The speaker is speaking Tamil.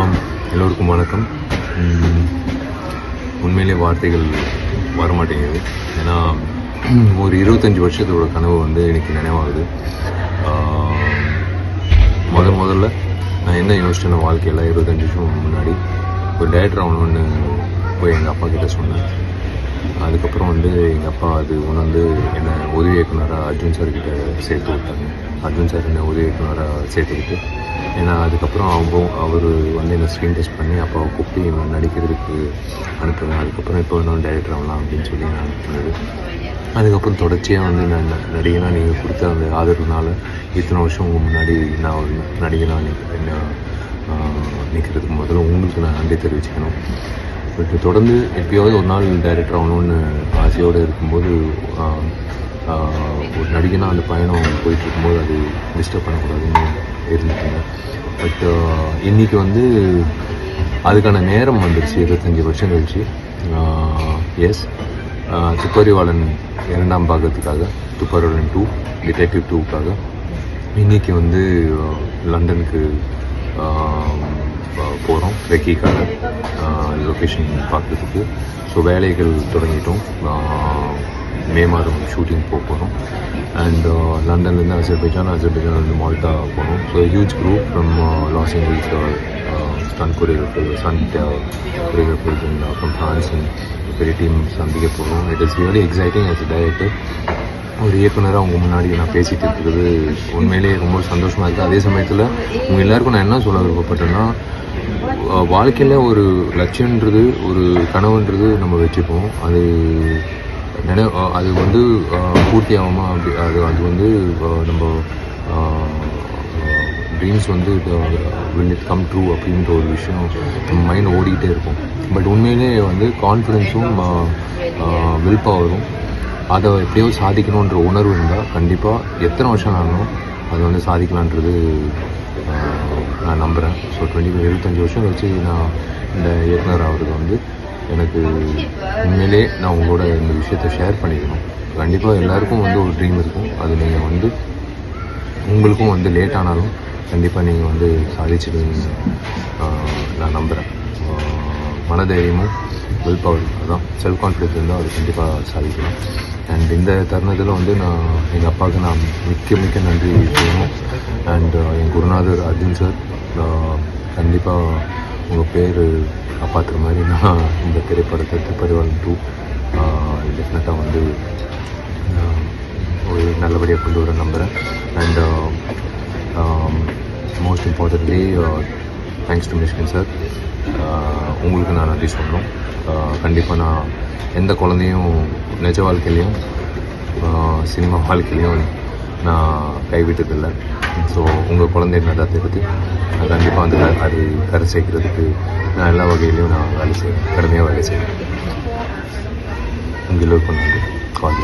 ஆம், எல்லோருக்கும் வணக்கம். உண்மையிலே வார்த்தைகள் வரமாட்டேங்குது. ஏன்னா ஒரு இருபத்தஞ்சி வருஷத்தோட கனவு வந்து எனக்கு நினைவாகுது. முதல் முத முதல்ல நான் என்ன யோசிச்சேன் வாழ்க்கையில் இருபத்தஞ்சி வருஷம் முன்னாடி ஒரு டேரக்டர் ஆகணும்னு போய் எங்கள் அப்பா கிட்டே சொன்னேன். அதுக்கப்புறம் வந்து எங்கள் அப்பா அது உணர்ந்து என்னை உதவி இயக்குனராக அர்ஜுன் சார் கிட்ட சேர்த்து விட்டாங்க. அர்ஜுன் சார் என்னை உதவி இயக்குனராக சேர்த்துக்கிட்டு ஏன்னா அதுக்கப்புறம் அவங்க அவர் வந்து என்னை ஸ்க்ரீன் டெஸ்ட் பண்ணி அப்பாவை கூப்பிட்டு இவன் நடிக்கிறதுக்கு அனுப்புவேன் அதுக்கப்புறம் இப்போ இன்னும் டைரக்டர் ஆகலாம் அப்படின்னு சொல்லி நான் அனுப்புனது. அதுக்கப்புறம் தொடர்ச்சியாக வந்து நான் நடிகனாக நீங்கள் கொடுத்த அந்த ஆதரவுனால இத்தனை வருஷம் உங்கள் முன்னாடி நான் ஒரு நடிகனாக நிக் நிற்கிறதுக்கு முதல்ல உங்களுக்கு நான் நன்றி தெரிவிச்சுக்கணும். பட் தொடர்ந்து எப்பயாவது ஒரு நாள் டைரக்டர் ஆகணும்னு ஆசையோடு இருக்கும்போது ஒரு நடிகனாக அந்த பயணம் போயிட்டு இருக்கும்போது அது டிஸ்டர்ப் பண்ணக்கூடாதுன்னு இருந்துட்டுங்க பட் uh, இன்றைக்கி வந்து அதுக்கான நேரம் வந்துருச்சு இருபத்தஞ்சி வருஷம் கழிச்சு. Uh, எஸ் uh, துப்பறிவாளன் இரண்டாம் பாகத்துக்காக துப்பறிவாளன் டூ டிடெக்டிவ் டூக்காக இன்றைக்கி வந்து லண்டனுக்கு போகிறோம் ரெக்கிக்காக லொக்கேஷன் பார்க்குறதுக்கு ஸோ வேலைகள் தொடங்கிட்டோம். மே மாதம் ஷூட்டிங் போக போகிறோம் அண்ட் லண்டன்லேருந்து அசர்பைஜான் அசர்பைஜான்லேருந்து மால்டா போகணும் so huge group from Los Angeles stunt choreographer Sun choreographers and from France and பெரிய டீம் சந்திக்க போகிறோம் it is really exciting as a ஒரு இயக்குனராக அவங்க முன்னாடி நான் பேசிகிட்டு இருக்கிறது உண்மையிலேயே ரொம்ப சந்தோஷமாக இருக்குது அதே சமயத்தில் உங்கள் எல்லாருக்கும் நான் என்ன சொல்ல விருப்பப்பட்டேன்னா வாழ்க்கையில் ஒரு லட்சியன்றது ஒரு கனவுன்றது நம்ம வச்சுப்போம். அது நினை அது வந்து பூர்த்தி ஆகாமல் அப்படி அது அது வந்து நம்ம ட்ரீம்ஸ் வந்து வில் இட் கம் ட்ரூ அப்படின்ற ஒரு விஷயம் நம்ம மைண்ட் ஓடிக்கிட்டே இருக்கும். பட் உண்மையிலே வந்து கான்ஃபிடென்ஸும் வில் பவரும் அதை எப்படியோ சாதிக்கணுன்ற உணர்வு இருந்தால் கண்டிப்பாக எத்தனை வருஷம் ஆகணும் அது வந்து சாதிக்கலான்றது நான் நம்புகிறேன் ஸோ டுவெண்ட்டி இருபத்தஞ்சி வருஷம் கழிச்சு நான் இந்த இயக்குனர் ஆகிறது வந்து எனக்கு உண்மையிலே நான் உங்களோட இந்த விஷயத்தை ஷேர் பண்ணிக்கணும். கண்டிப்பாக எல்லாருக்கும் வந்து ஒரு ட்ரீம் இருக்கும். அது நீங்கள் வந்து உங்களுக்கும் வந்து லேட் ஆனாலும் கண்டிப்பாக நீங்கள் வந்து சாதிச்சிடுவீங்க நான் நம்புகிறேன் மனதைரியமும் வில் பவர் அதான் செல்ஃப் கான்ஃபிடென்ஸ் இருந்தால் அது கண்டிப்பாக சாதிக்கலாம். அண்ட் இந்த தருணத்தில் வந்து நான் எங்கள் அப்பாவுக்கு நான் மிக்க மிக்க நன்றி சொல்லணும். அண்ட் என் குருநாதர் அர்ஜுன் சார் கண்டிப்பாக உங்கள் பேர் காப்பாற்றுற மாதிரி நான் இந்த திரைப்படத்தை திருப்பதிவாளன் டூ டெஃபினட்டாக வந்து ஒரு நல்லபடியாக கொண்டு வர நம்புகிறேன் and most importantly thanks to Mysskin sir உங்களுக்கு நான் நன்றி சொல்லணும். கண்டிப்பாக நான் எந்த குழந்தையும் நிஜ வாழ்க்கையிலையும் சினிமா வாழ்க்கையிலையும் நான் கைவிட்டதில்லை. ஸோ உங்கள் குழந்தை நல்லாத்தை பற்றி நான் கண்டிப்பாக வந்து அது கரை சேர்க்கிறதுக்கு நான் எல்லா வகையிலையும் நான் வேலை செய்வேன் கடுமையாக வேலை செய்வேன் உங்கள் எல்லோருக்கும் நன்றி. கால்